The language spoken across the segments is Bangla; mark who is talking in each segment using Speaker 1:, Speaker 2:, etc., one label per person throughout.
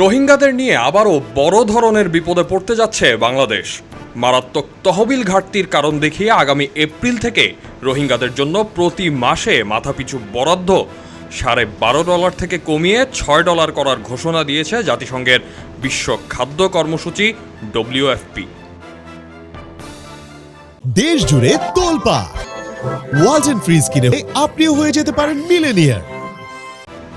Speaker 1: রোহিঙ্গাদের নিয়ে আবারও বড় ধরনের বিপদে পড়তে যাচ্ছে বাংলাদেশ। মারাত্মক তহবিল ঘাটতির কারণ দেখিয়ে আগামী এপ্রিল থেকে রোহিঙ্গাদের জন্য প্রতি মাসে মাথাপিছু বরাদ্দ সাড়ে বারো ডলার থেকে কমিয়ে ছয় ডলার করার ঘোষণা দিয়েছে জাতিসংঘের বিশ্ব খাদ্য কর্মসূচি ডব্লিউএফপি।
Speaker 2: দেশ জুড়ে তোলপা ওয়ালটন ফ্রিজ কিনে আপনিও হয়ে যেতে পারেন মিলেনিয়ার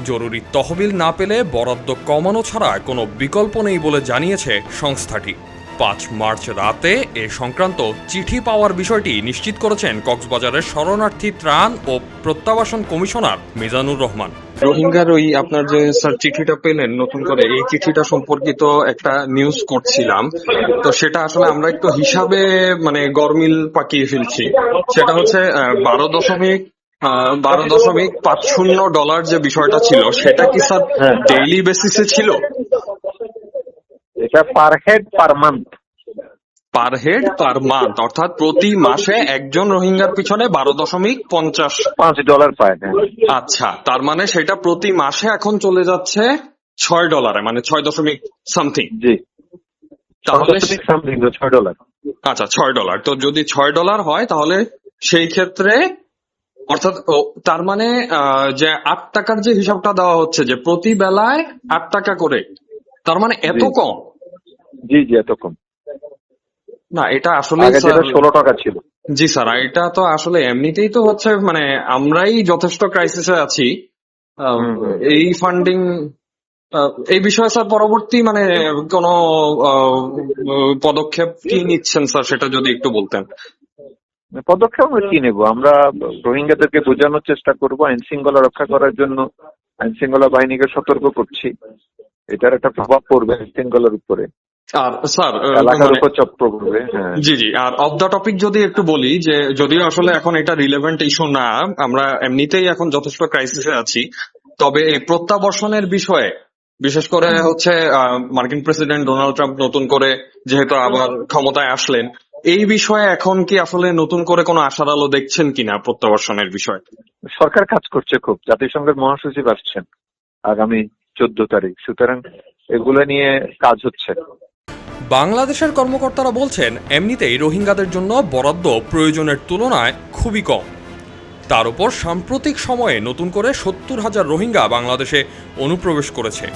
Speaker 1: জরুরি তহবিল না পেলে বরাদ্দ কমানো ছাড়া কোনো বিকল্প নেই বলে জানিয়েছে সংস্থাটি। পাঁচ মার্চ রাতে এ সংক্রান্ত চিঠি পাওয়ার বিষয়টি নিশ্চিত করেছেন কক্সবাজারের শরণার্থী ত্রাণ ও প্রত্যাবাসন কমিশনার মিজানুর রহমান।
Speaker 3: রোহিঙ্গার ওই আপনার যে স্যার চিঠিটা পেলেন, নতুন করে এই চিঠিটা সম্পর্কিত একটা নিউজ করছিলাম। তো সেটা আসলে আমরা একটু হিসাবে মানে গরমিল পাকিয়ে ফেলছি। সেটা হচ্ছে বারো দশমিক বারো দশমিক পাঁচ শূন্য ডলার যে বিষয়টা ছিল সেটা কি স্যার
Speaker 4: হ্যাঁ।
Speaker 3: ডেইলি বেসিসে ছিল?
Speaker 4: এটা per head per month
Speaker 3: per head per month অর্থাৎ প্রতি মাসে একজন রোহিঙ্গার পিছনে বারো দশমিক পঞ্চাশ।
Speaker 4: পাঁচ ডলার পায় হ্যাঁ।
Speaker 3: আচ্ছা তার মানে সেটা প্রতি মাসে এখন চলে যাচ্ছে ছয় ডলারে মানে ছয় দশমিক সামথিং
Speaker 4: জি।
Speaker 3: তাহলে
Speaker 4: সামথিং ছয় ডলার
Speaker 3: আচ্ছা ছয় ডলার তো যদি ছয় ডলার হয় তাহলে সেই ক্ষেত্রে অর্থাৎ তার মানে যে আট টাকার যে হিসাবটা দেওয়া হচ্ছে যে প্রতি বেলায় আট টাকা করে তার মানে এত কম?
Speaker 4: জি জি এত কম।
Speaker 3: না এটা আসলে
Speaker 4: ষোলো টাকা ছিল।
Speaker 3: জি স্যার এটা তো আসলে এমনিতেই তো হচ্ছে মানে আমরাই যথেষ্ট ক্রাইসিসে আছি। এই ফান্ডিং এই বিষয়ে স্যার পরবর্তী মানে কোন পদক্ষেপ কি নিচ্ছেন স্যার সেটা যদি একটু বলতেন।
Speaker 4: পদক্ষেপ আমরা কি নেব। আমরা রোহিঙ্গাদেরকে বোঝানোর চেষ্টা করব আইন শৃঙ্খলা রক্ষা করার জন্য আইন শৃঙ্খলা বাহিনীকে সতর্ক করছি। এটার একটা প্রভাব পড়বে আইন শৃঙ্খলার উপরে।
Speaker 3: আর স্যার মানে-
Speaker 4: হ্যাঁ।
Speaker 3: জি জি আর অফ দ্য টপিক যদি একটু বলি যে যদিও আসলে এখন এটা রিলেভেন্ট ইস্যু না আমরা এমনিতেই এখন যথেষ্ট ক্রাইসিসে আছি। তবে এই প্রত্যাবর্ষণের বিষয়ে বিশেষ করে হচ্ছে মার্কিন প্রেসিডেন্ট ডোনাল্ড ট্রাম্প নতুন করে যেহেতু আবার ক্ষমতায় আসলেন এই বিষয়ে এখন কি আসলে নতুন করে কোনো আশার আলো দেখছেন কিনা প্রত্যাবর্ষণের বিষয়ে?
Speaker 4: সরকার কাজ করছে খুব জাতিসংঘের মহাসচিব আসছেন আগামী চোদ্দ তারিখ সুতরাং এগুলো নিয়ে কাজ হচ্ছে।
Speaker 1: বাংলাদেশের কর্মকর্তারা বলছেন এমনিতেই রোহিঙ্গাদের জন্য বরাদ্দ প্রয়োজনের তুলনায় খুবই কম। তার উপর সাম্প্রতিক সময়ে নতুন করে সত্তর হাজার রোহিঙ্গা বাংলাদেশে অনুপ্রবেশ করেছে।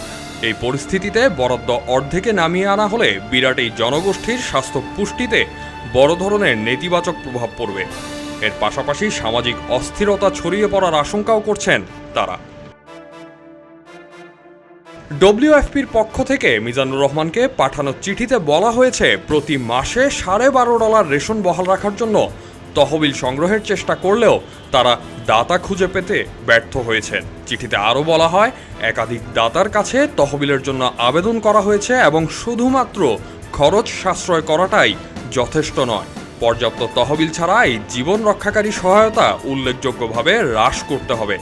Speaker 1: এই পরিস্থিতিতে বরাদ্দ অর্ধেকে নামিয়ে আনা হলে বিরাট এই জনগোষ্ঠীর স্বাস্থ্য পুষ্টিতে বড় ধরনের নেতিবাচক প্রভাব পড়বে। এর পাশাপাশি সামাজিক অস্থিরতা ছড়িয়ে পড়ার আশঙ্কাও করছেন তারা। ডব্লিউএফপির পক্ষ থেকে মিজানুর রহমানকে পাঠানো চিঠিতে বলা হয়েছে, প্রতি মাসে সাড়ে বারো ডলার রেশন বহাল রাখার জন্য তহবিল সংগ্রহের চেষ্টা করলেও তারা দাতা খুঁজে পেতে ব্যর্থ হয়েছে চিঠিতে আরও বলা হয়, একাধিক দাতার কাছে তহবিলের জন্য আবেদন করা হয়েছে এবং শুধুমাত্র খরচ সাশ্রয় করাটাই যথেষ্ট নয়। পর্যাপ্ত তহবিল ছাড়াই জীবন রক্ষাকারী সহায়তা উল্লেখযোগ্যভাবে হ্রাস করতে হবে।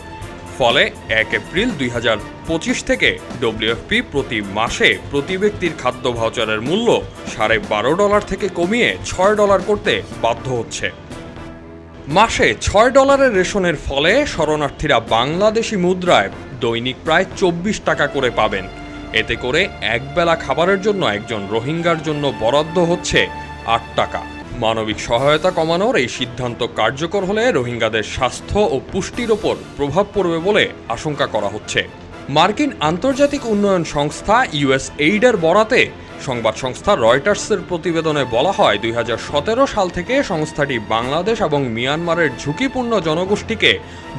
Speaker 1: ফলে এক এপ্রিল দুই হাজার পঁচিশ থেকে ডব্লিউএফপি প্রতি মাসে প্রতি ব্যক্তির খাদ্য ভাউচারের মূল্য সাড়ে বারো ডলার থেকে কমিয়ে ছয় ডলার করতে বাধ্য হচ্ছে। মাসে ছয় ডলারের রেশনের ফলে শরণার্থীরা বাংলাদেশি মুদ্রায় দৈনিক প্রায় চব্বিশ টাকা করে পাবেন। এতে করে একবেলা খাবারের জন্য একজন রোহিঙ্গার জন্য বরাদ্দ হচ্ছে আট টাকা। মানবিক সহায়তা কমানোর এই সিদ্ধান্ত কার্যকর হলে রোহিঙ্গাদের স্বাস্থ্য ও পুষ্টির ওপর প্রভাব পড়বে বলে আশঙ্কা করা হচ্ছে। মার্কিন আন্তর্জাতিক উন্নয়ন সংস্থা ইউএস এইডের বরাতে সংবাদ সংস্থা রয়টার্সের প্রতিবেদনে বলা হয়, দুই হাজার সতেরো সাল থেকে সংস্থাটি বাংলাদেশ এবং মিয়ানমারের ঝুঁকিপূর্ণ জনগোষ্ঠীকে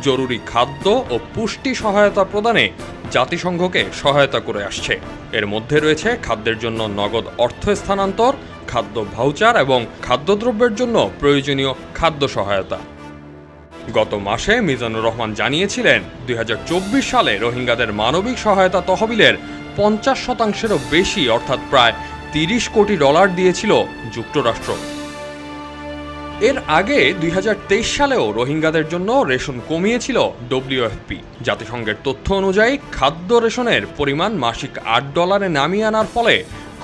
Speaker 1: জরুরি খাদ্য ও পুষ্টি সহায়তা প্রদানে জাতিসংঘকে সহায়তা করে আসছে। এর মধ্যে রয়েছে খাদ্যের জন্য নগদ অর্থ স্থানান্তর খাদ্য ভাউচার এবং খাদ্যদ্রব্যের জন্য প্রয়োজনীয় খাদ্য সহায়তা। গত মাসে মিজানুর রহমান জানিয়েছিলেন, দুই হাজার চব্বিশ সালে রোহিঙ্গাদের মানবিক সহায়তা তহবিলের পঞ্চাশ শতাংশেরও বেশি, অর্থাৎ প্রায় তিরিশ কোটি ডলার দিয়েছিল যুক্তরাষ্ট্র। এর আগে দুই হাজার তেইশ সালেও রোহিঙ্গাদের জন্য রেশন কমিয়েছিল ডব্লিউএফপি জাতিসংঘের তথ্য অনুযায়ী, খাদ্য রেশনের পরিমাণ মাসিক আট ডলারে নামিয়ে আনার ফলে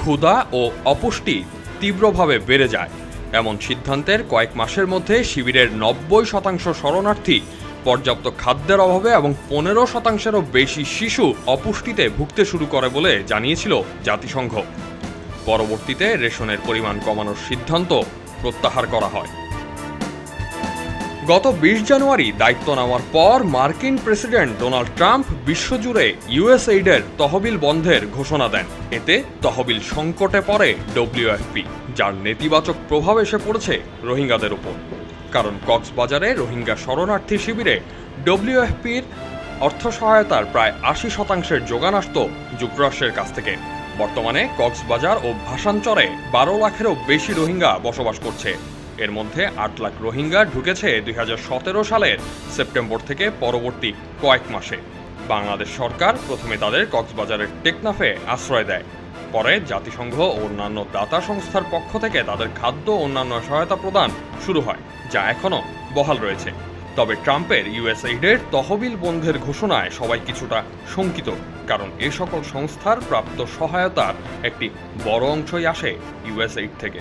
Speaker 1: ক্ষুধা ও অপুষ্টি তীব্রভাবে বেড়ে যায়। এমন সিদ্ধান্তের কয়েক মাসের মধ্যে শিবিরের নব্বই শতাংশ শরণার্থী পর্যাপ্ত খাদ্যের অভাবে এবং পনেরো শতাংশেরও বেশি শিশু অপুষ্টিতে ভুগতে শুরু করে বলে জানিয়েছিল জাতিসংঘ। পরবর্তীতে রেশনের পরিমাণ কমানোর সিদ্ধান্ত প্রত্যাহার করা হয়। গত বিশ জানুয়ারি দায়িত্ব নেওয়ার পর মার্কিন প্রেসিডেন্ট ডোনাল্ড ট্রাম্প বিশ্বজুড়ে ইউএসএইডের তহবিল বন্ধের ঘোষণা দেন। এতে তহবিল সংকটে পড়ে ডব্লিউএফপি, যার নেতিবাচক প্রভাব এসে পড়েছে রোহিঙ্গাদের উপর। কারণ কক্সবাজারে রোহিঙ্গা শরণার্থী শিবিরে ডব্লিউএফপির অর্থ সহায়তার প্রায় আশি শতাংশের যোগান আসত যুক্তরাষ্ট্রের কাছ থেকে। বর্তমানে কক্সবাজার ও ভাসানচরে বারো লাখেরও বেশি রোহিঙ্গা বসবাস করছে। এর মধ্যে আট লাখ রোহিঙ্গা ঢুকেছে দুই হাজার সতেরো সালের সেপ্টেম্বর থেকে পরবর্তী কয়েক মাসে। বাংলাদেশ সরকার প্রথমে তাদের কক্সবাজারের টেকনাফে আশ্রয় দেয়। পরে জাতিসংঘ ও অন্যান্য দাতা সংস্থার পক্ষ থেকে তাদের খাদ্য অন্যান্য সহায়তা প্রদান শুরু হয়, যা এখনও বহাল রয়েছে। তবে ট্রাম্পের ইউএসএইডের তহবিল বন্ধের ঘোষণায় সবাই কিছুটা শঙ্কিত, কারণ এ সকল সংস্থার প্রাপ্ত সহায়তার একটি বড় অংশই আসে ইউএসএইড থেকে।